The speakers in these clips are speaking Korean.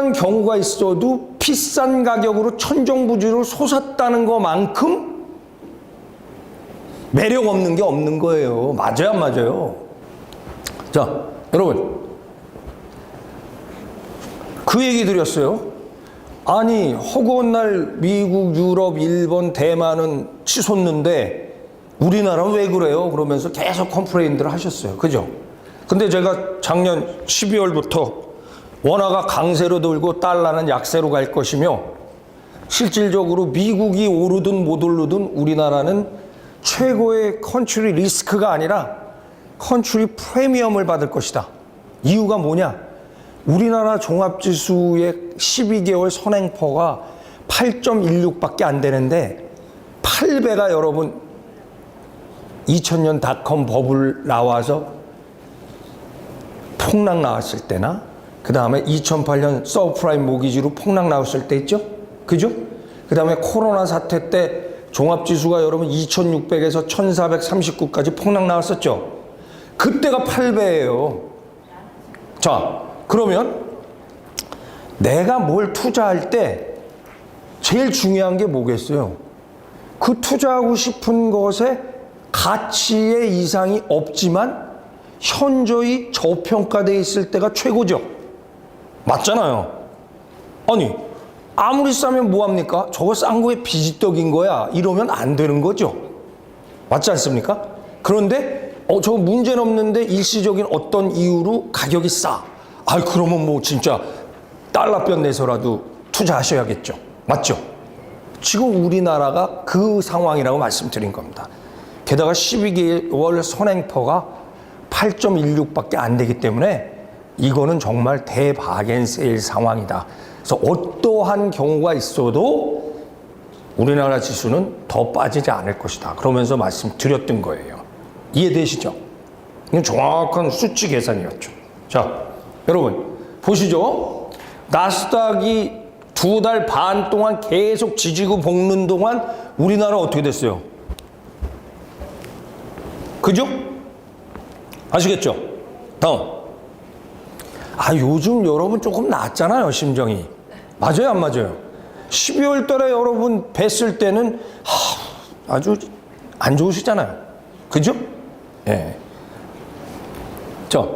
어떠한 경우가 있어도 비싼 가격으로 천정부지로 솟았다는 것만큼 매력 없는 게 없는 거예요. 맞아요, 안 맞아요? 자, 여러분. 그 얘기 드렸어요. 아니, 허구한 날 미국, 유럽, 일본, 대만은 치솟는데 우리나라는 왜 그래요? 그러면서 계속 컴플레인들을 하셨어요. 그죠? 근데 제가 작년 12월부터 원화가 강세로 돌고 달러는 약세로 갈 것이며 실질적으로 미국이 오르든 못 오르든 우리나라는 최고의 컨츄리 리스크가 아니라 컨츄리 프리미엄을 받을 것이다. 이유가 뭐냐? 우리나라 종합지수의 12개월 선행포가 8.16밖에 안 되는데 8배가 여러분 2000년 닷컴 버블 나와서 폭락 나왔을 때나 그 다음에 2008년 서프라임 모기지로 폭락 나왔을 때 있죠? 그죠? 그 다음에 코로나 사태 때 종합지수가 여러분 2600에서 1439까지 폭락 나왔었죠? 그때가 8배예요. 자, 그러면 내가 뭘 투자할 때 제일 중요한 게 뭐겠어요? 그 투자하고 싶은 것에 가치의 이상이 없지만 현저히 저평가되어 있을 때가 최고죠. 맞잖아요. 아니, 아무리 싸면 뭐합니까? 저거 싼 거에 비지떡인 거야. 이러면 안 되는 거죠. 맞지 않습니까? 그런데, 어, 저거 문제는 없는데 일시적인 어떤 이유로 가격이 싸. 아, 그러면 뭐 진짜 달러변 내서라도 투자하셔야겠죠. 맞죠? 지금 우리나라가 그 상황이라고 말씀드린 겁니다. 게다가 12개월 선행포가 8.16밖에 안 되기 때문에 이거는 정말 대바겐세일 상황이다. 그래서 어떠한 경우가 있어도 우리나라 지수는 더 빠지지 않을 것이다. 그러면서 말씀드렸던 거예요. 이해되시죠? 이건 정확한 수치 계산이었죠. 자, 여러분 보시죠. 나스닥이 두 달 반 동안 계속 지지고 볶는 동안 우리나라 어떻게 됐어요? 그죠? 아시겠죠? 다음. 아, 요즘 여러분 조금 낫잖아요, 심정이. 맞아요, 안 맞아요? 12월 달에 여러분 뵀을 때는 하, 아주 안 좋으시잖아요. 그죠? 예. 자,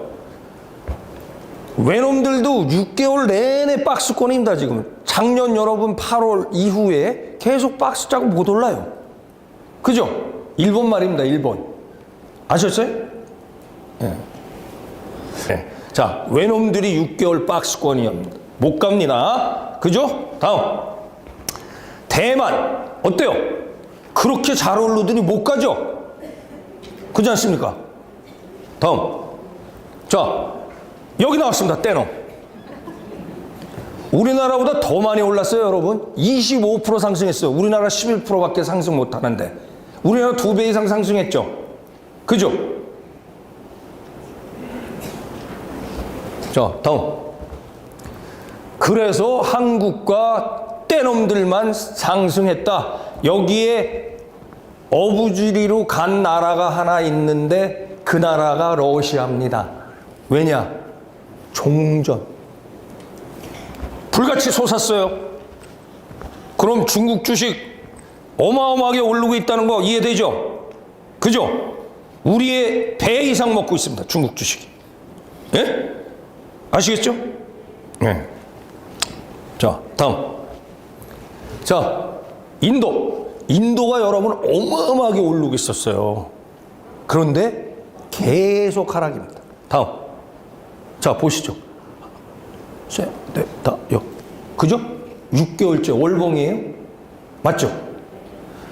외놈들도 6개월 내내 박스권입니다, 지금. 작년 여러분 8월 이후에 계속 박스 짜고 못 올라요. 그죠? 일본 말입니다, 일본. 아셨어요? 예. 예. 자, 외놈들이 6개월 박스권이옵니다. 못 갑니다. 그죠? 다음. 대만. 어때요? 그렇게 잘 오르더니 못 가죠? 그렇지 않습니까? 다음. 자, 여기 나왔습니다. 떼놈. 우리나라보다 더 많이 올랐어요, 여러분. 25% 상승했어요. 우리나라 11%밖에 상승 못 하는데. 우리나라 두 배 이상 상승했죠. 그죠? 자, 다음. 그래서 한국과 떼놈들만 상승했다. 여기에 어부지리로 간 나라가 하나 있는데 그 나라가 러시아입니다. 왜냐? 종전. 불같이 솟았어요. 그럼 중국 주식 어마어마하게 오르고 있다는 거 이해되죠? 그죠? 우리의 배 이상 먹고 있습니다. 중국 주식이. 예? 아시겠죠? 예. 자, 다음. 자, 인도. 인도가 여러분 어마어마하게 오르고 있었어요. 그런데 계속 하락입니다. 다음. 자, 보시죠. 셋, 넷, 다, 여. 그죠? 6개월째 월봉이에요? 맞죠?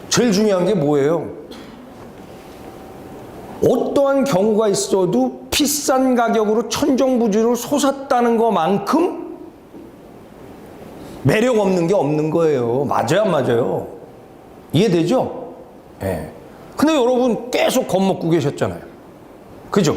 제일 중요한 게 뭐예요? 어떠한 경우가 있어도 비싼 가격으로 천정부지로 솟았다는 것만큼 매력 없는 게 없는 거예요. 맞아요, 안 맞아요? 이해되죠? 예. 근데 여러분 계속 겁먹고 계셨잖아요. 그죠?